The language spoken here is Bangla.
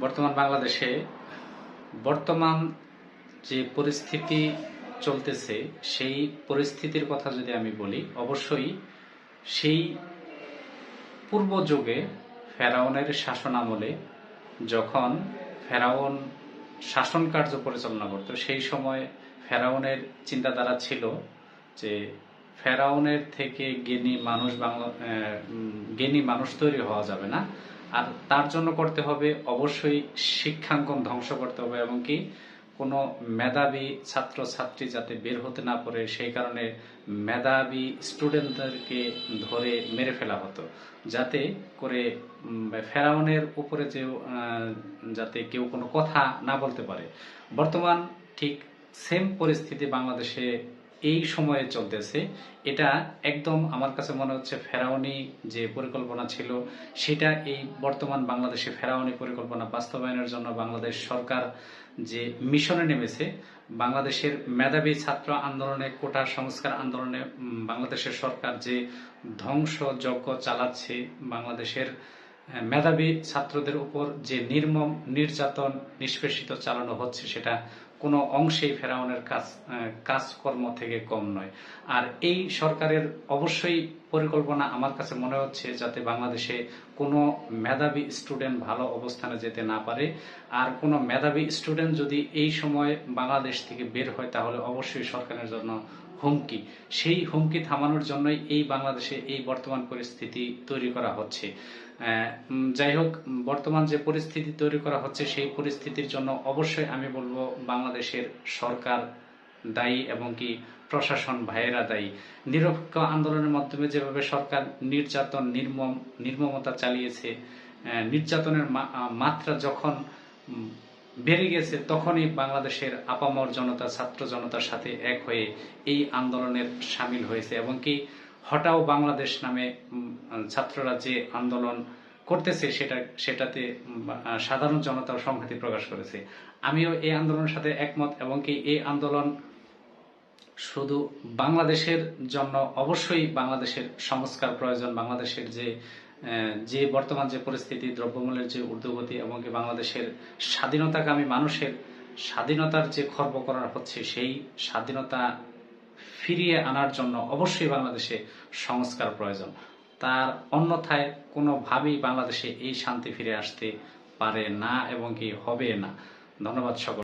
বর্তমান বাংলাদেশে বর্তমান যে পরিস্থিতি চলতেছে, সেই পরিস্থিতির কথা যদি আমি বলি, অবশ্যই সেই পূর্ব যুগে ফেরাউনের শাসন আমলে যখন ফেরাউন শাসন কার্য পরিচালনা করত, সেই সময় ফেরাউনের চিন্তাধারা ছিল যে ফেরাউনের থেকে জ্ঞানী মানুষ বাংলা জ্ঞানী মানুষ তৈরি হওয়া যাবে না। আর তার জন্য করতে হবে অবশ্যই শিক্ষাঙ্কন ধ্বংস করতে হবে এবং কি কোনো মেধাবী ছাত্র ছাত্রী যাতে বের হতে না পারে, সেই কারণে মেধাবী স্টুডেন্টদেরকে ধরে মেরে ফেলা হতো। যাতে করে ফেরাউনের উপরে যে যাতে কেউ কোনো কথা না বলতে পারে। বর্তমান ঠিক সেম পরিস্থিতি বাংলাদেশে এই সময়ে চলতেছে। এটা একদম আমার কাছে মনে হচ্ছে ফেরাউনি যে পরিকল্পনা ছিল, সেটা এই বর্তমান বাংলাদেশে ফেরাউনি পরিকল্পনা বাস্তবায়নের জন্য বাংলাদেশ সরকার যে মিশনে নেমেছে, বাংলাদেশের মেধাবী ছাত্র আন্দোলনে, কোটা সংস্কার আন্দোলনে বাংলাদেশের সরকার যে ধ্বংসযজ্ঞ চালাচ্ছে, বাংলাদেশের মেধাবী ছাত্রদের উপর যে নির্মম, নির্যাতন, নিষ্পেষিত চালানো হচ্ছে, সেটা কোনো অংশেই ফেরাউনের কাজ কাজকর্ম থেকে কম নয়। আর এই সরকারের অবশ্যই পরিকল্পনা আমার কাছে মনে হচ্ছে যাতে বাংলাদেশে কোনো মেধাবী স্টুডেন্ট ভালো অবস্থানে যেতে না পারে। আর কোনো মেধাবী স্টুডেন্ট যদি এই সময় বাংলাদেশ থেকে বের হয়, তাহলে অবশ্যই সরকারের জন্য হুমকি। সেই হুমকি থামানোর জন্যই এই বাংলাদেশে এই বর্তমান পরিস্থিতি তৈরি করা হচ্ছে। যাই হোক, বর্তমান যে পরিস্থিতি তৈরি করা হচ্ছে, সেই পরিস্থিতির জন্য অবশ্যই আমি বলব বাংলাদেশের সরকার দায়ী এবং কি প্রশাসন ভাইয়েরা দায়ী। নিরপেক্ষ আন্দোলনের মাধ্যমে যেভাবে সরকার নির্যাতন, নির্মম, নির্মমতা চালিয়েছে নির্যাতনের মাত্রা যখন বেড়ে গেছে, তখনই বাংলাদেশের আপামর জনতা, ছাত্র জনতার সাথে এক হয়ে এই আন্দোলনের সামিল হয়েছে এবং কি হটাও বাংলাদেশ নামে ছাত্ররা যে আন্দোলন করতেছে সেটা, সেটাতে সাধারণ জনতার সংহতি প্রকাশ করেছে। আমিও এই আন্দোলনের সাথে একমত এবং কি এই আন্দোলন শুধু বাংলাদেশের জন্য, অবশ্যই বাংলাদেশের সংস্কার প্রয়োজন, বাংলাদেশের যে যে বর্তমান যে পরিস্থিতি, দ্রব্যমূল্যের যে ঊর্ধ্বগতি এবং বাংলাদেশের স্বাধীনতাকামী মানুষের স্বাধীনতার যে খর্বকরণ হচ্ছে, সেই স্বাধীনতা ফিরিয়ে আনার জন্য অবশ্যই বাংলাদেশে সংস্কার প্রয়োজন। তার অন্যথায় কোনোভাবেই বাংলাদেশে এই শান্তি ফিরে আসতে পারে না এবং কি হবে না। ধন্যবাদ সকল